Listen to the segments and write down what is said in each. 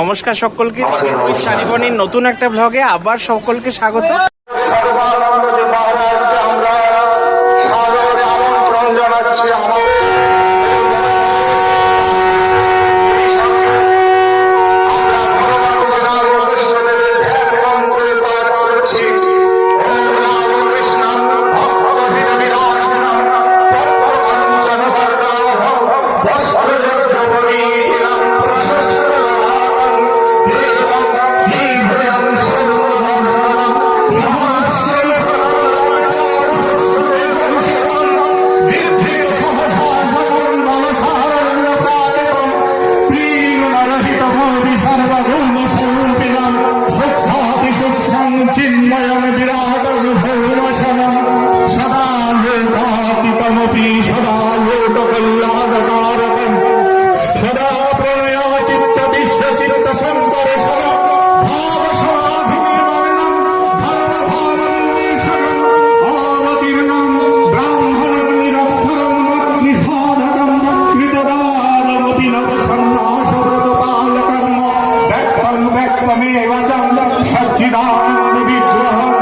নমস্কার সকলকে। শাড়িবনির নতুন একটা ব্লগে আবার সকলকে স্বাগত। সচ্চিদানন্দ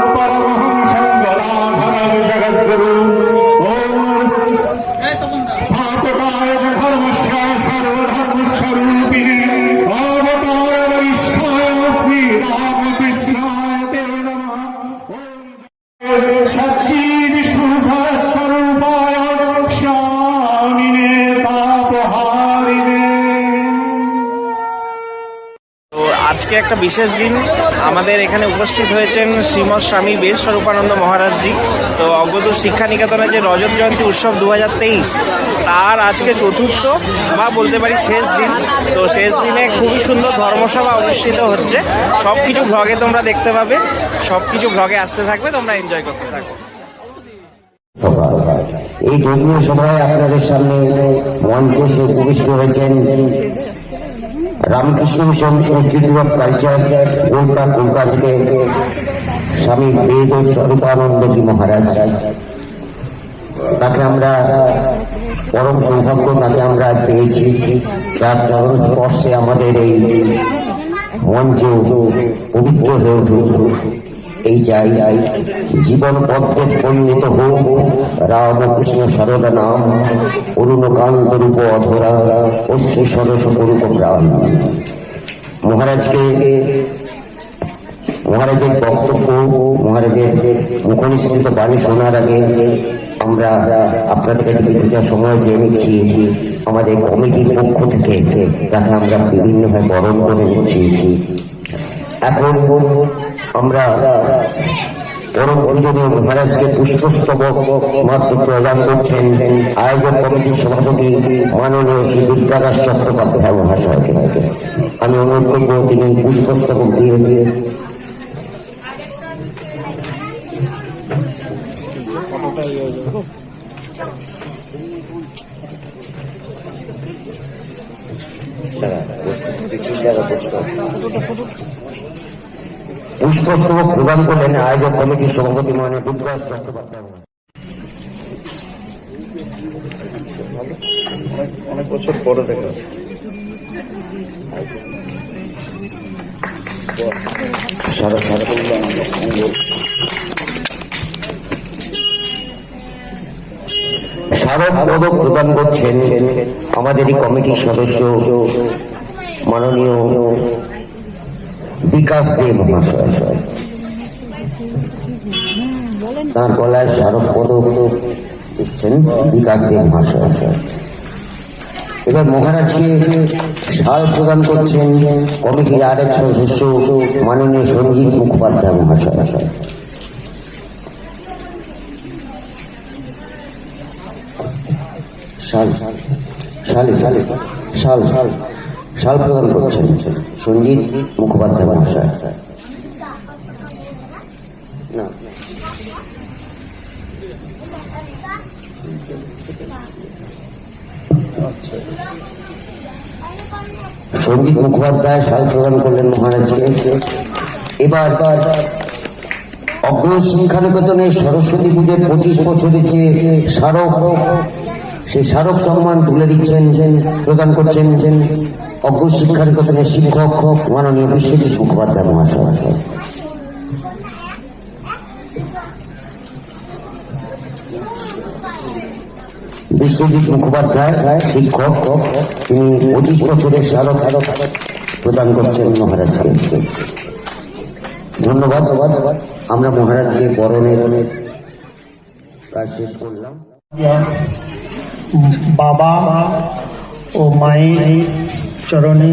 বিশেষ দিন আমাদের এখানে উপস্থিত হয়েছেন শ্রীমৎ স্বামী বেশ স্বরূপানন্দ মহারাজজি। তো অগ্রদূর শিক্ষা নিকেতনের যে রজত জয়ন্তী উৎসব দু তার আজকে চতুর্থ বা বলতে পারি শেষ দিন। তো শেষ দিনে খুবই সুন্দর ধর্মসভা অনুষ্ঠিত হচ্ছে। সব কিছু ভ্লগে তোমরা দেখতে পাবে। সব কিছু ভ্লগে আসতে থাকবে, তোমরা এনজয় করতে থাকো। এই ধর্মীয় সভায় আপনাদের সামনে মঞ্চে এসে উপবিষ্ট হয়েছেন Ramakrishna Mission Institute of Culture গোলকা Kolkata থেকে স্বামী বেদ স্বরূপানন্দজি মহারাজ। তাকে আমরা পরম সৌভাগ্য, তাকে আমরা পেয়েছি। যার চরণ স্পর্শে আমাদের এই মঞ্চ পবিত্র হয়ে উঠুক। এই চাই জীবন পদ্মে স্পন্দিত হোক। রামকৃষ্ণ সারদা নাম। অরুণকান্ত রূপ অধরা। অশ্রী সরস করুক প্রাণ। মহারাজকে মহারাজের বক্তব্য, মহারাজের মুখনিসৃত বাণী শোনার আগে আমরা আপনাদের কাছে কিছুটা সময় চেয়ে নিচ্ছি। আমাদের কমিটির পক্ষ থেকে তাকে আমরা বিভিন্নভাবে বরণ করে নিচ্ছি। এখন আমরা পরম পূজনীয় মহারাজকে পুষ্পস্তবক মাত্র প্রদান করছেন আয়োজক কমিটির সভাপতি মাননীয় শ্রী দুর্গাদাস চট্টোপাধ্যায় মহাশয়কে আমি অনুরোধ করব তিনি পুষ্পস্তবক দিয়ে দিয়ে পুষ্পস্তবক প্রদান করলেন আয়োজক কমিটির সভাপতি মাননীয় দুর্গাদাস চট্টোপাধ্যায় মহাশয়। অনেক বছর পরে দেখা যাচ্ছে সারা সারা স্মারক পদক প্রদান করছেন আমাদের এই কমিটির সদস্য মাননীয় বিকাশ দেব মহাশয় তার গলায় স্মারক পদক দিচ্ছেন, বিকাশ দেব মহাশয় এবার মহারাজকে সাল প্রদান করছেন কমিটির আরেক সদস্য, মাননীয় সঞ্জীব মুখোপাধ্যায় মহাশয়। শাল, শালি শালি, শাল শাল। শাল প্রদান করছেন সঞ্জিত মুখোপাধ্যায় মহাশয়। সংগীত মুখোপাধ্যায় শাল প্রদান করলেন মহারাজকে এবার অগ্র শিক্ষানিকেতনের সরস্বতী পুজোর পঁচিশ বছরের যে স্মারক সেই স্মারক সম্মান তুলে দিচ্ছেন, প্রদান করছেন অজ্ঞ শিক্ষা নিকেতনের শিক্ষক, মাননীয় বিশ্বজিৎ মুখোপাধ্যায় মহাশয়। বিশ্বজিৎ মুখোপাধ্যায়, শিক্ষক, তিনি পঁচিশ বছরের স্মারক প্রদান করছেন মহারাজকে। ধন্যবাদ। আমরা মহারাজকে বরণের কাজ শেষ করলাম। বাবা ও মায়ের চরণে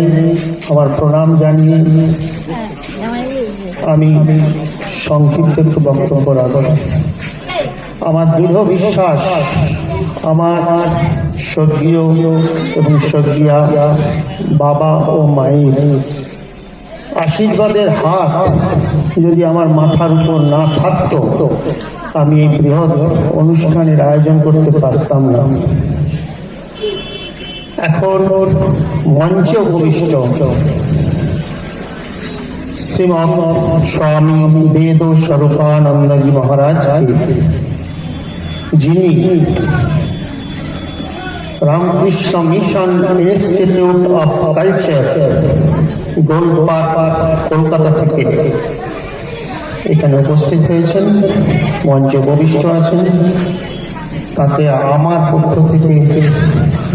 আমার প্রণাম জানিয়ে আমি সংক্ষিপ্ত একটু বক্তব্য রাখব। আমার দৃঢ় বিশ্বাস, আমার স্বর্গীয় এবং স্বর্গীয়া বাবা ও মায়ের আশীর্বাদের হাত যদি আমার মাথার উপর না থাকতো, আমি এই বৃহৎ অনুষ্ঠানের আয়োজন করতে পারতাম না। এখন মঞ্চ উপবিষ্ট শ্রীমৎ স্বামী বেদ স্বরূপানন্দজি মহারাজ যিনি Ramakrishna Mission Institute of Culture Golpark Kolkata থেকে এখানে উপস্থিত হয়েছেন, মঞ্চে উপবিষ্ট আছেন। তাতে আমার পক্ষ থেকে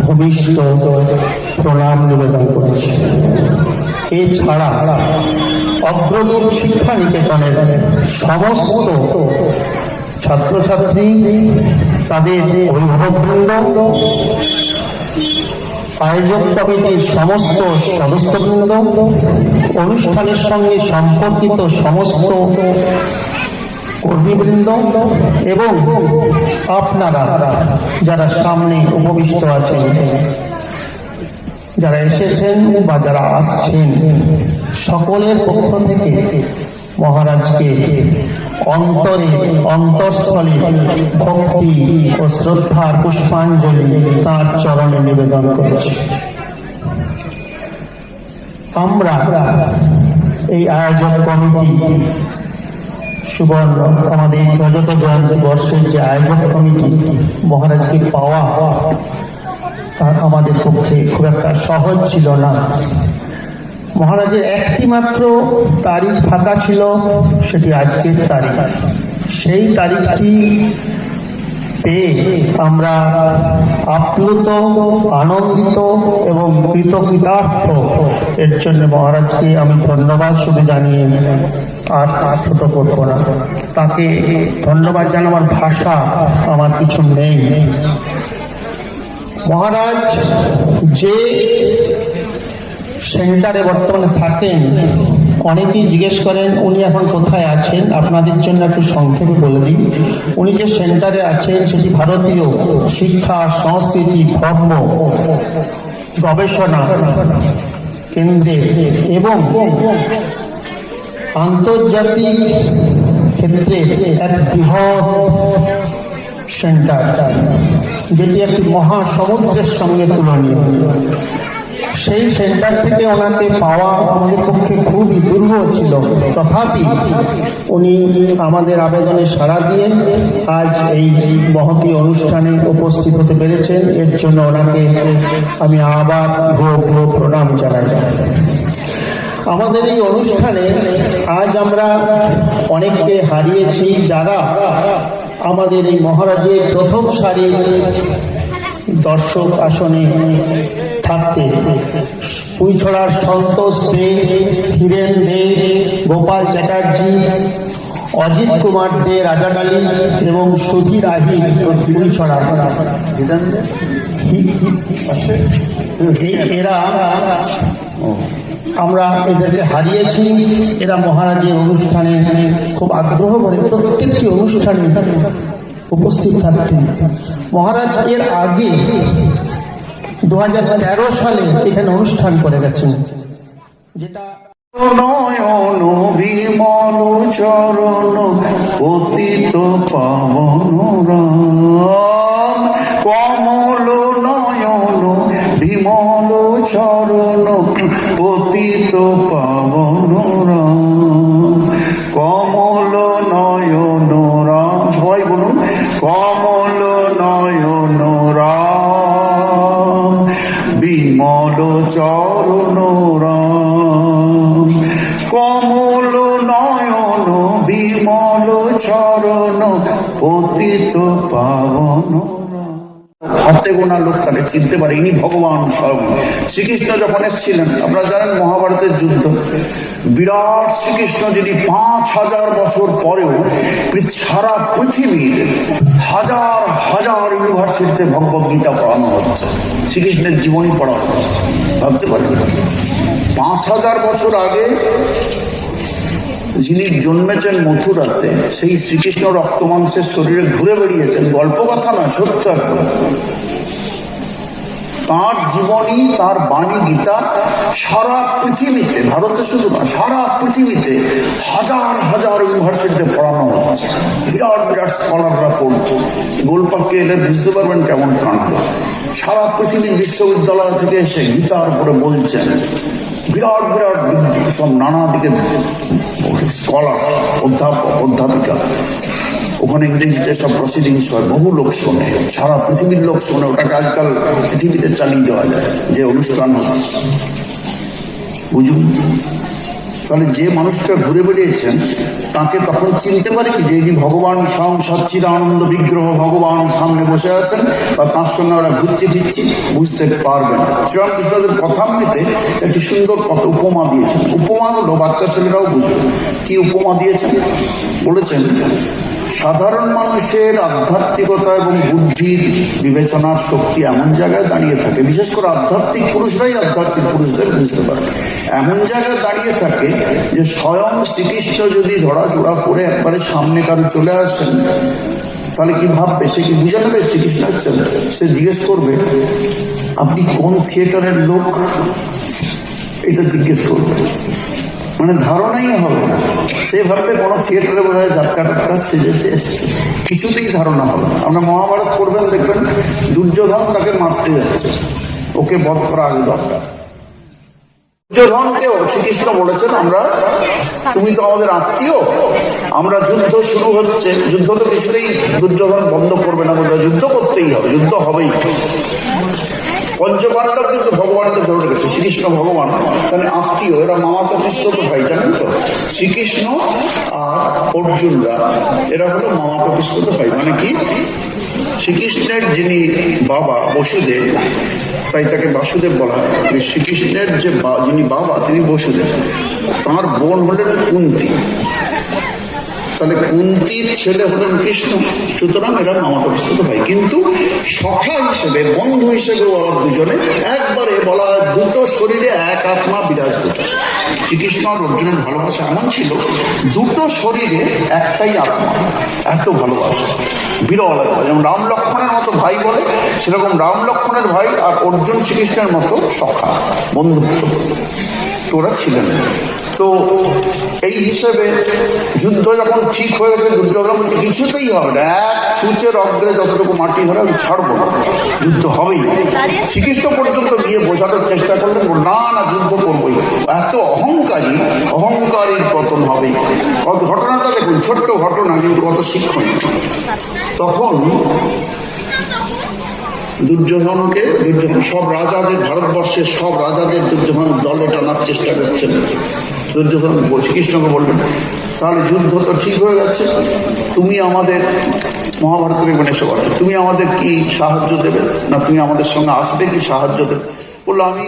ভবিষ্যৎ প্রণাম নিবেদন করেছি। এছাড়া অগ্রদূত শিক্ষা নিকেতনের সমস্ত ছাত্রছাত্রী, তাদের অভিভাবকবৃন্দ, আয়োজক কমিটির সমস্ত সদস্যবৃন্দ, অনুষ্ঠানের সঙ্গে সম্পর্কিত সমস্ত কর্মীবৃন্দ এবং আপনারা যারা সামনে উপবিষ্ট আছেন, যারা এসেছেন বা যারা আসছেন, সকলের পক্ষ থেকে মহারাজকে অন্তরে, অন্তঃস্থলে ভক্তি ও শ্রদ্ধার পুষ্পাঞ্জলি তার চরণে নিবেদন করেছি। আমরা এই আয়োজক কমিটি সুবর্ণ আমাদের রজত জয়ন্তী বর্ষের যে আয়োজক কমিটি মহারাজকে পাওয়া তা আমাদের পক্ষে খুব একটা সহজ ছিল না। মহারাজের একটি মাত্র তারিখ ফাঁকা ছিল, সেটি আজকের তারিখ। সেই তারিখটি পেয়ে আমরা আপ্লুত, আনন্দিত এবং কৃতকৃতার্থ। এর জন্য মহারাজকে আমি ধন্যবাদ শুধু জানিয়ে আর আর ছোট করব না। তাকে ধন্যবাদ জানাবার ভাষা আমার কিছু নেই। মহারাজ, যে সেন্টারে বর্তমানে থাকেন অনেকেই জিজ্ঞেস করেন, উনি এখন কোথায় আছেন? আপনাদের জন্য একটু সংক্ষেপে বলে দিই। উনি যে সেন্টারে আছেন, সেটি ভারতীয় শিক্ষা, সংস্কৃতি, ধর্ম, গবেষণা কেন্দ্রে এবং আন্তর্জাতিক ক্ষেত্রে এক বৃহৎ সেন্টার, যেটি একটি মহাসমুদ্রের সঙ্গে তুলনীয়। সেই সেন্টার থেকে ওনাকে পাওয়া আমাদের পক্ষে খুবই দুর্বল ছিল। তথাপি উনি আমাদের আবেদনে সাড়া দিয়ে আজ এই মহতি অনুষ্ঠানে উপস্থিত হতে পেরেছেন। এর জন্য ওনাকে আমি আবার ভ্রো ভ্রো প্রণাম জানাই। আমাদের এই অনুষ্ঠানে আজ আমরা অনেককে হারিয়েছি যারা আমাদের এই মহারাজের প্রথম সারির দর্শক আসনে থাকতে। পুইছড়ার সন্তোষ দে হিরেন দে গোপাল চ্যাটার্জি, অজিত কুমার দে রাজাডালি এবং সুধীর আহি পুইছড়া এরা আমরা এদেরকে হারিয়েছি, এরা মহারাজের অনুষ্ঠানে খুব আগ্রহ করে প্রত্যেকটি অনুষ্ঠানে উপস্থিত থাকতেন। মহারাজ এর আগে দু হাজার তেরো সালে এখানে অনুষ্ঠান করে গেছেন। যেটা নয়ন বিমল চরণ পতিত পাবন রাম। কমল নয়ন বিমল চরণ পতিত পাবন রাম। কমল নয়ন রাম। সবাই বলুন। কমল পতিত পাবন। হাতে গোনা লোক তাকে চিনতে পারে, ইনি ভগবান স্বয়ং। শ্রীকৃষ্ণ যখন এসেছিলেন, আপনারা জানেন মহাভারতের যুদ্ধ। বিরাট শ্রীকৃষ্ণ যিনি পাঁচ হাজার বছর পরেও সারা পৃথিবীর হাজার হাজার ইউনিভার্সিটিতে ভগবত গীতা পড়ানো হচ্ছে, শ্রীকৃষ্ণের জীবনী পড়ানো হচ্ছে। ভাবতে পারেন পাঁচ হাজার বছর আগে যিনি জন্মেছেন মথুরাতে, সেই শ্রীকৃষ্ণ রক্তমাংসের শরীরে ঘুরে বেরিয়েছেন গল্প কথা নয়, সত্য একদম। তার জীবনী, তার বাণী, গীতা সারা পৃথিবীতে, ভারতে শুধু না সারা পৃথিবীতে হাজার হাজার ইউনিভার্সিটিতে পড়ানো হচ্ছে। বিরাট বিরাট স্কলাররা পড়ছে। গোলপার্কে এলে বুঝতে পারবেন কেমন কাণ্ড। সারা পৃথিবীর বিশ্ববিদ্যালয় থেকে এসে গীতার উপরে বলছেন বিরাট বিরাট সব নানা দিকে স্কলার অধ্যাপক অধ্যাপিকা। ওখানে ইংরেজিতে সব প্রসিডিংস হয়। বহু লোক শোনে। সারা পৃথিবীর লোক শোনে। ওটাকে আজকাল পৃথিবীতে চালিয়ে দেওয়া যায়। যে অনুষ্ঠান বুঝুন? তাহলে যে মানুষটা ঘুরে বেরিয়েছেন তাকে তখন চিনতে পারে কি যে ভগবান স্বয়ং সচ্চিদানন্দ বিগ্রহ ভগবান সামনে বসে আছেন বা তার সঙ্গে ওরা ঘুরছি ফিরছি, বুঝতে পারবে না শ্রীরামকৃষ্ণদের কথামৃতে একটি সুন্দর কথা উপমা দিয়েছেন। উপমাগুলো বাচ্চা ছেলেরাও বুঝবে কি উপমা দিয়েছেন? বলেছেন সাধারণ মানুষের আধ্যাত্মিকতা এবং বুদ্ধির বিবেচনার শক্তি এমন জায়গায় দাঁড়িয়ে থাকে, বিশেষ করে আধ্যাত্মিক পুরুষরাই আধ্যাত্মিক পুরুষদের বুঝতে পারে। এমন জায়গায় দাঁড়িয়ে থাকে যে স্বয়ং শ্রীকৃষ্ণ যদি ধরাচোড়া করে একবারে সামনে কারও চলে আসেন, তাহলে কি ভাববে? সে কি বুঝে নেবে শ্রীকৃষ্ণ আসছেন সে জিজ্ঞেস করবে, আপনি কোন থিয়েটারের লোক? এটা জিজ্ঞেস করবে। মানে ধারণাই হবে না। সে ভাববে কোনো থিয়েটারে বোধ হয় যাত্রা টাত্রা সেজেছে এসছে কিছুতেই ধারণা হবে আমরা মহাভারত পড়বেন, দেখবেন দুর্যোধন তাকে মারতে যাচ্ছে। ওকে বধ করা আগে দরকার। দুর্যোধনকেও শ্রীকৃষ্ণ বলেছেন, আমরা তুমি তো আমাদের আত্মীয়। আমরা যুদ্ধ শুরু হচ্ছে। যুদ্ধ তো কিছুতেই দুর্যোধন বন্ধ করবে না যুদ্ধ করতেই হবে। যুদ্ধ হবেই। পঞ্চপাণ্ডব কিন্তু ভগবানকে ধরে রেখেছে, শ্রীকৃষ্ণ ভগবান। তাহলে আত্মীয়, এরা মামা তো ভাই, জানেন তো? শ্রীকৃষ্ণ আর অর্জুনরা, এরা হলো মামা তো ভাই মানে কি? শ্রীকৃষ্ণের যিনি বাবা বসুদেব, তাই তাকে বাসুদেব বলা হয়। শ্রীকৃষ্ণের যে যিনি বাবা, তিনি বসুদেব। তাঁর বোন হলেন কুন্তি। তাহলে কুন্তির ছেলে হলেন কৃষ্ণ। সুতরাং এরা মামাতো কৃষ্ণ ভাই। কিন্তু সখা হিসেবে, বন্ধু হিসেবেও আবার দুজনে একবারে বলা হয় দুটো শরীরে এক আত্মা বিরাজ করছে। শ্রীকৃষ্ণ আর অর্জুনের ভালোবাসা এমন ছিল, দুটো শরীরে একটাই আত্মা। এত ভালোবাসা। বিরল। যেমন রাম লক্ষ্মণের মতো ভাই বলে, সেরকম রাম লক্ষ্মণের ভাই আর অর্জুন শ্রীকৃষ্ণের মতো সখা, বন্ধুত্ব। তো ওরা ছিলেন। তো এই হিসেবে যুদ্ধ যখন ঠিক হয়ে গেছে দুর্যোধন বলছে কিছুতেই হবে না। এক সূচের অগ্রে যতটুকু মাটি ধরে আমি ছাড়বো। না যুদ্ধ হবেই। শ্রীকৃষ্ণ পর্যন্ত গিয়ে বোঝানোর চেষ্টা করলেন না না, যুদ্ধ করবোই। এত অহংকারী, অহংকারীর পতন কত ঘটনাটা দেখুন, ছোট্ট ঘটনা, কিন্তু কত শিক্ষণীয়। তখন দুর্যোধনকে, দুর্যোধন সব রাজাদের, ভারতবর্ষের সব রাজাদের দুর্যোধন দলে টানার চেষ্টা করছেন। দুর্যোধন শ্রীকৃষ্ণকে বলবেন তাহলে যুদ্ধ তো ঠিক হয়ে যাচ্ছে তুমি আমাদের মহাভারতের এখানে এসে তুমি আমাদের কি সাহায্য দেবে? না, তুমি আমাদের সঙ্গে আসবে কি সাহায্য দেবে? বলল, আমি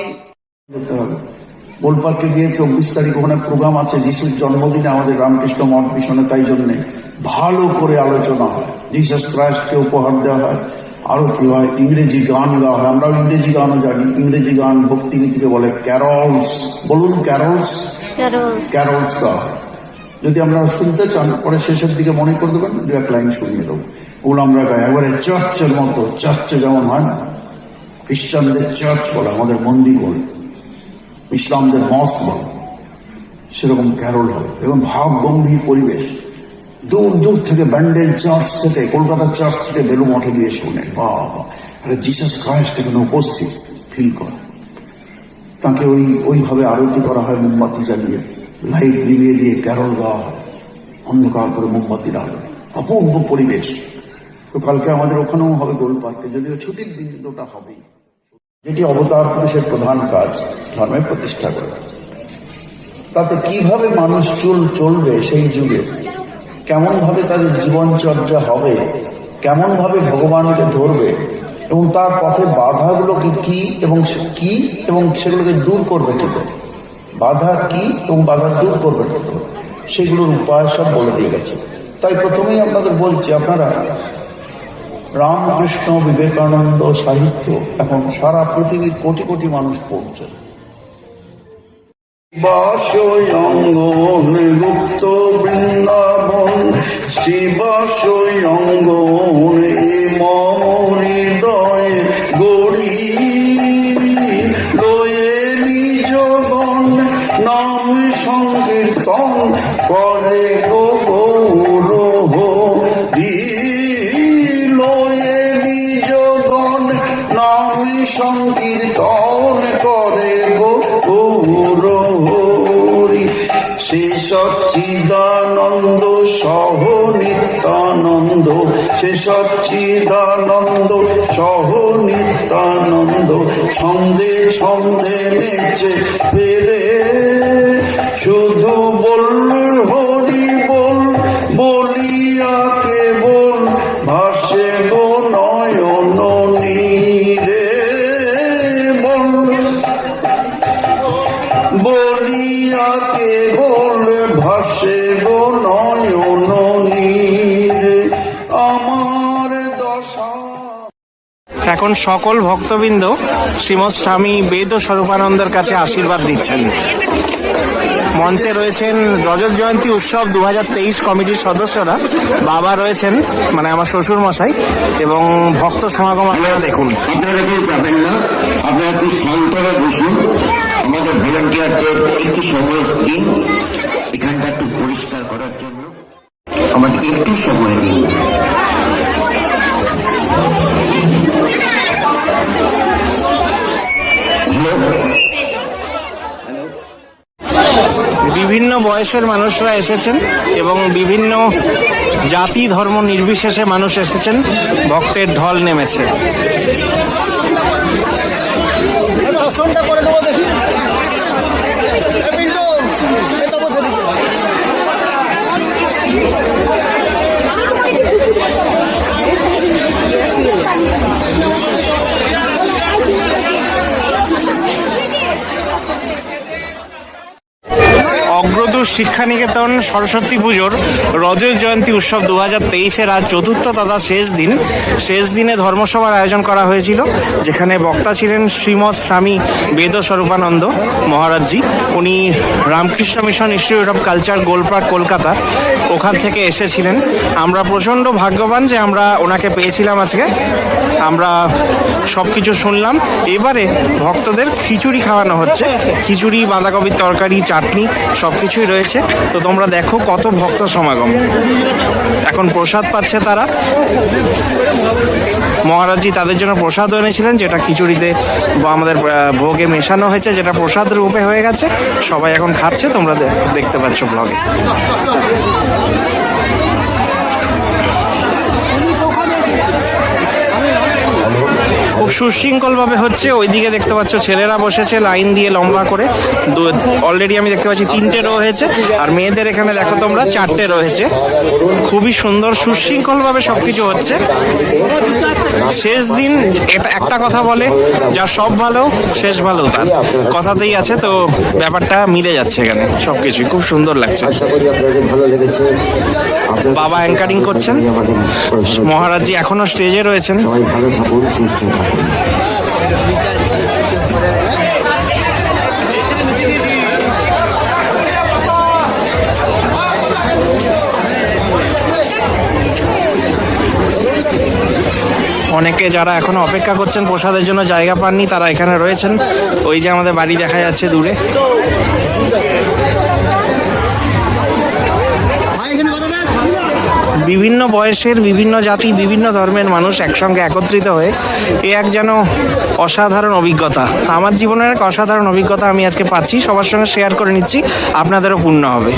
গোলপার্কে গিয়ে চব্বিশ তারিখ ওখানে প্রোগ্রাম আছে, যিশুর জন্মদিনে আমাদের রামকৃষ্ণ মঠ মিশনে তাই জন্যে ভালো করে আলোচনা হয়। জিসাস ক্রাইস্টকে উপহার দেওয়া হয়। আরতি হয়? ইংরেজি গান গাওয়া হয়। আমরাও ইংরেজি গানও জানি। ইংরেজি গান ভক্তিগীতিকে বলে ক্যারলস। বলুন ক্যারলস? ক্যারলস। গাওয়া যদি আমরা শুনতে চান পরে শেষের দিকে মনে করে দেবেন দু এক লাইন শুনিয়ে দেবো। ওগুলো আমরা গাই। একবারে চার্চের মতো। চার্চে যেমন হয় না? খ্রিস্টানদের চার্চ বলে আমাদের মন্দির বলে। ইসলামদের মস বলে। সেরকম ক্যারল হবে। এবং ভাব গম্ভীর পরিবেশ। দূর দূর থেকে ব্যান্ডেল চার্চ থেকে কলকাতার চার্চ থেকে বেলু মঠে গিয়ে শোনে, বাবা জিসাস ক্রাইস্ট এখানে উপস্থিত, ফিল করে। তাকে ওই, ওইভাবে আরতি করা হয় মোমবাতি জ্বালিয়ে, লাইট নিভিয়ে দিয়ে ক্যারল গাওয়া হয় অন্ধকার করে মোমবাতির আলো অপূর্ব পরিবেশ। তো কালকে আমাদের ওখানেও হবে গোল পার্কে যদিও ছুটির দিন দুটা হবেই। যেটি অবতার পুরুষের প্রধান কাজ, ধর্মের প্রতিষ্ঠা করা। তাতে কীভাবে মানুষ চুল চলবে সেই যুগে কেমনভাবে তাদের জীবনচর্যা হবে? কেমনভাবে ভগবানকে ধরবে? এবং তার পথে বাধাগুলোকে কি এবং কি এবং সেগুলোকে দূর করবে কি করে? বাধা কি এবং বাধা দূর করবে কি করে? সেগুলোর উপায় সব বলে দিয়ে গেছে। তাই প্রথমেই আপনাদের বলছি, আপনারা রামকৃষ্ণ বিবেকানন্দ সাহিত্য এখন সারা পৃথিবীর কোটি কোটি মানুষ পড়ছে শিবাশয়ঙ্গন গুপ্ত বৃন্দাবন শিবাশয়ঙ্গন এ মম হৃদয় গড়ি লয়ে নিজগণ নাম সংকীর্তন করে গো সচ্চিদানন্দ সহ নিত্যানন্দ ছন্দে ছন্দে নেচে ফেরে। শুধু বল হরি বল, বলিয়া কেবল ভাসে গো নয়ন নীরে বল, বলিয়া কেবল ভাসে সকল ভক্তবৃন্দ শ্রীমৎ স্বামী বেদ স্বরূপানন্দের কাছে আশীর্বাদ দিচ্ছেন। মঞ্চে রয়েছেন রজত জয়ন্তী উৎসব দুহাজার তেইশ কমিটির সদস্যরা। বাবা রয়েছেন মানে আমার শ্বশুর মশাই এবং ভক্ত সমাগম আপনারা দেখুন, আপনারা একটু আমাদের একটু সময় দিন। এখানটা একটু পরিষ্কার করার জন্য। আমাদেরকে একটু সময় বয়সের মানুষরা এসেছেন এবং বিভিন্ন জাতি ধর্ম নির্বিশেষে মানুষ এসেছেন। ভক্তের ঢল নেমেছে। অগ্রদূর শিক্ষানিকেতন সরস্বতী পুজোর রজত জয়ন্তী উৎসব দু হাজার তেইশের আজ চতুর্থ তথা শেষ দিন। শেষ দিনে ধর্মসভার আয়োজন করা হয়েছিল, যেখানে বক্তা ছিলেন শ্রীমৎ স্বামী বেদ স্বরূপানন্দ মহারাজজি। উনি Ramakrishna Mission Institute of Culture Golpark Kolkata. ওখান থেকে এসেছিলেন। আমরা প্রচণ্ড ভাগ্যবান যে আমরা ওনাকে পেয়েছিলাম আজকে। আমরা সব কিছু শুনলাম। এবারে ভক্তদের খিচুড়ি খাওয়ানো হচ্ছে। খিচুড়ি, বাঁধাকপির তরকারি, চাটনি সব কিছুই রয়েছে। তো তোমরা দেখো কত ভক্ত সমাগম। এখন প্রসাদ পাচ্ছে তারা। মহারাজজি তাদের জন্য প্রসাদ এনেছিলেন, যেটা খিচুড়িতে বা আমাদের ভোগে মেশানো হয়েছে, যেটা প্রসাদ রূপে হয়ে গেছে। সবাই এখন খাচ্ছে, তোমরা দেখতে পাচ্ছ ব্লগে। খুব সুশৃঙ্খল ভাবে হচ্ছে, ওইদিকে দেখতে পাচ্ছ ছেলেরা বসেছে, লাইন দিয়ে লম্বা করে। অলরেডি আমি দেখতে পাচ্ছি তিনটে রো হয়েছে, আর মেয়েদের এখানে দেখো তোমরা, চারটে রয়েছে খুবই সুন্দর সুশৃঙ্খল ভাবে সবকিছু হচ্ছে। শেষ দিন, এটা একটা কথা বলে, যা সব ভালো, শেষ ভালো তার। কথাতেই আছে, তো ব্যাপারটা মিলে যাচ্ছে এখানে, সবকিছুই। খুব সুন্দর লাগছে। আশা করি আপনাদের ভালো লেগেছে। বাবা অ্যাঙ্কারিং করছেন। মহারাজজি এখনও স্টেজে রয়েছেন। সবাই ভালো থাকুন সুস্থ থাকুন। অনেকে যারা এখনও অপেক্ষা করছেন প্রসাদের জন্য জায়গা পাননি তারা এখানে রয়েছেন। ওই যে আমাদের বাড়ি দেখা যাচ্ছে দূরে। বিভিন্ন বয়সের বিভিন্ন জাতি, বিভিন্ন ধর্মের মানুষ একসঙ্গে একত্রিত হয়ে এ এক যেন অসাধারণ অভিজ্ঞতা। আমার জীবনের এক অসাধারণ অভিজ্ঞতা আমি আজকে পাচ্ছি, সবার সঙ্গে শেয়ার করে নিচ্ছি, আপনাদেরও পূর্ণ হবে।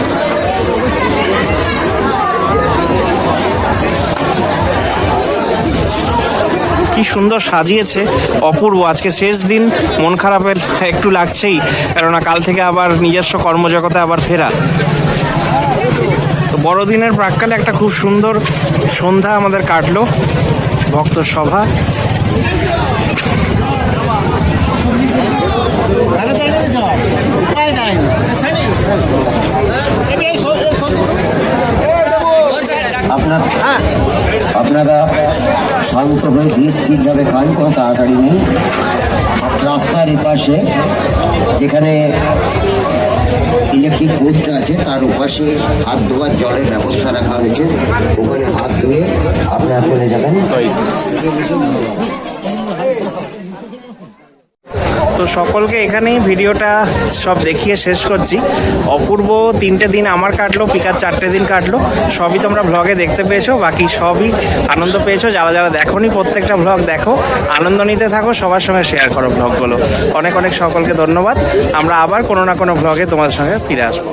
কি সুন্দর সাজিয়েছে, অপূর্ব। আজকে শেষ দিন, মন খারাপের একটু লাগছেই, কেননা কাল থেকে আবার নিজস্ব কর্মজগতে আবার ফেরা। বড়দিনের প্রাককালে একটা খুব সুন্দর সন্ধ্যা আমাদের কাটলো, ভক্ত সভা। আপনারা শান্ত হয়ে ধীর স্থিরভাবে খান, কোনো তাড়াতাড়ি নেই। রাস্তার এপাশে যেখানে ইলেকট্রিক বোর্ডটা আছে? তার ওপাশে হাত ধোয়ার জলের ব্যবস্থা রাখা হয়েছে। ওখানে হাত ধুয়ে আপনারা চলে যাবেন। তো সকলকে এখানেই ভিডিওটা সব দেখিয়ে শেষ করছি। অপূর্ব তিনটে দিন আমার কাটলো, পিকার চারটে দিন কাটলো। সবই তোমরা ভ্লগে দেখতে পেয়েছ, বাকি সবই আনন্দ পেয়েছ। যারা যারা দেখোনি প্রত্যেকটা ভ্লগ দেখো, আনন্দ নিতে থাকো, সবার সঙ্গে শেয়ার করো ভ্লগগুলো অনেক অনেক সকলকে ধন্যবাদ। আমরা আবার কোনো না কোনো ভ্লগে তোমার সঙ্গে ফিরে আসব।